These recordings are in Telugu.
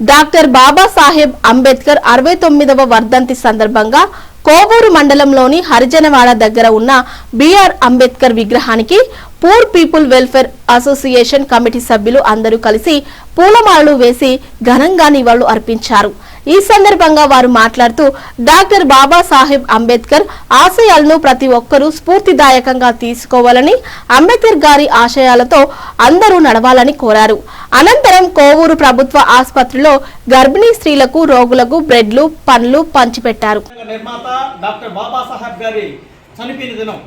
డాక్టర్ బాబాసాహెబ్ అంబేద్కర్ అరవై తొమ్మిదవ వర్ధంతి సందర్భంగా కోవూరు మండలంలోని హరిజనవాడ దగ్గర ఉన్న బిఆర్ అంబేద్కర్ విగ్రహానికి poor people welfare association committee సభ్యులు అందరూ కలిసి పూలమాలలు వేసి ఘనంగా నివాళులు అర్పించారు. ఈ సందర్భంగా వారు మాట్లాడుతూ డాక్టర్ బాబాసాహెబ్ అంబేద్కర్ ఆశయాలను ప్రతి ఒక్కరూ స్ఫూర్తిదాయకంగా తీసుకోవాలని అంబేద్కర్ గారి ఆశయాలతో అందరూ నడవాలని కోరారు. అనంతరం కోవూరు ప్రభుత్వ ఆసుపత్రిలో గర్భిణీ స్త్రీలకు రోగులకు బ్రెడ్లు పండ్లు పంచిపెట్టారు. చనిపోయిన దినం.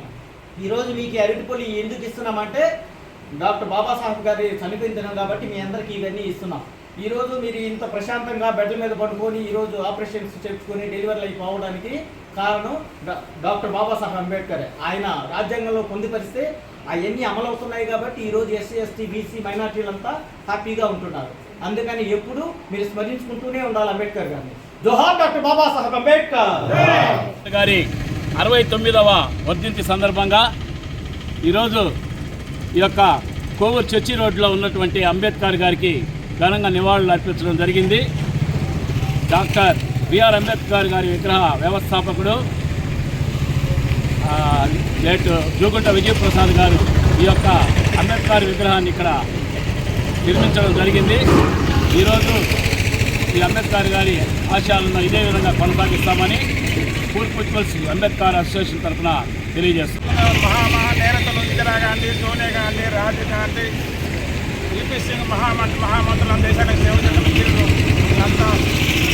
ఈరోజు మీకు అరటిపొలి ఎందుకు ఇస్తున్నామంటే డాక్టర్ బాబాసాహెబ్ గారి చనిపోయిన దినం కాబట్టి మీ అందరికీ ఇవన్నీ ఇస్తున్నాం. ఈరోజు మీరు ఇంత ప్రశాంతంగా బెడ్ల మీద పడుకొని ఈరోజు ఆపరేషన్స్ చేసుకొని డెలివరీ అయిపోవడానికి కారణం డాక్టర్ బాబాసాహెబ్ అంబేద్కర్. ఆయన రాజ్యాంగంలో పొందుపరిస్తే అవన్నీ అమలవుతున్నాయి కాబట్టి ఈరోజు ఎస్సీ ఎస్టీ బీసీ మైనార్టీలంతా హ్యాపీగా ఉంటున్నారు. అందుకని ఎప్పుడు మీరు స్మరించుకుంటూనే ఉండాలి అంబేద్కర్ గారిని. జోహార్ డాక్టర్ బాబాసాహెబ్ అంబేద్కర్! గారి అరవై తొమ్మిదవ వర్ధంతి సందర్భంగా ఈరోజు ఈ యొక్క కోవూరు చర్చి రోడ్లో ఉన్నటువంటి అంబేద్కర్ గారికి ఘనంగా నివాళులు అర్పించడం జరిగింది. డాక్టర్ బిఆర్ అంబేద్కర్ గారి విగ్రహ వ్యవస్థాపకుడు లేట్ జోగుంట విజయప్రసాద్ గారు ఈ యొక్క అంబేద్కర్ విగ్రహాన్ని ఇక్కడ నిర్మించడం జరిగింది. ఈరోజు ఈ అంబేద్కర్ గారి ఆశయాలను ఇదే విధంగా కొనసాగిస్తామని పూర్ పీపుల్స్ అంబేద్కర్ అసోసియేషన్ తరఫున తెలియజేస్తున్నాం ఇందిరా ఇందిరాగాంధీ సోనియా గాంధీ రాజీవ్ గాంధీ ఈపీ సింగ్ మహామంత్రి మహామంత్రులు దేశానికి సేవ చేసిన అంతా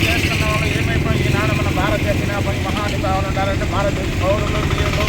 చేస్తున్న వాళ్ళు ఏమైపోయి ఈనాడు మన భారతదేశ మహానుభావులు ఉండాలంటే భారతదేశ పౌరులు వీరులు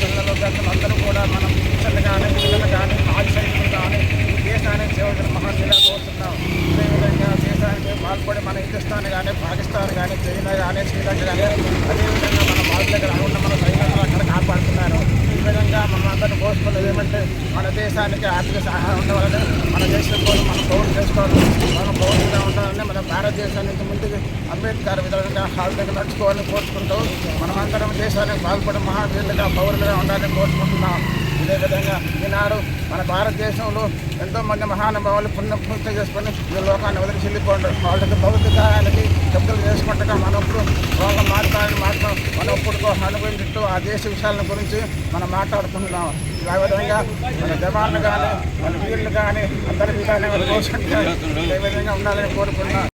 పిల్లలు పెద్దలు అందరూ కూడా మనం పిల్లలు కానీ పిల్లలు కానీ మాజీ కానీ దేశానికి సేవ చేసిన మహాశిలా కోరుతున్నాం. అదేవిధంగా దేశానికి పాల్పడి మన హిందుస్థాన్ కానీ పాకిస్తాన్ కానీ చైనా కానీ శ్రీలంక కానీ అదేవిధంగా మన భారత దగ్గర ఉన్న మన సైనికులు అక్కడ కాపాడుతున్నారు ఈ విధంగా మనం అందరిని కోరుకున్నది ఏమంటే మన దేశానికి ఆర్థిక సహాయం ఉండవాలని మన దేశం కోసం మనం పౌరులు చేసుకోవాలి మనం పౌరులుగా ఉండాలని మన భారతదేశానికి ముందుకు అంబేద్కర్ విధంగా హాల్ నడుచుకోవాలని కోరుకుంటూ మనమందరం దేశానికి పాల్పడి మహావీరులుగా పౌరులుగా ఉండాలని కోరుకుంటున్నాం. ఇదే విధంగా ఈనాడు మన భారతదేశంలో ఎంతోమంది మహానుభావులు పుణ్య పూర్తి చేసుకొని ఈ లోకాన్ని వదిలి చెల్లిపోండి. వాళ్ళకి భౌతికాయానికి శబ్దాలు చేసుకుంటగా మనప్పుడు వాళ్ళ మాట్లాడిన మాత్రం మనం ఇప్పుడు అనుభవించుతూ ఆ దేశ విషయాల గురించి మనం మాట్లాడుకుంటున్నాం. ఆ విధంగా మన జవాన్లు కానీ మన వీళ్ళు కానీ అందరి విధానం కోరుకుంటున్నాం ఇదే విధంగా ఉండాలని కోరుకుంటున్నాం.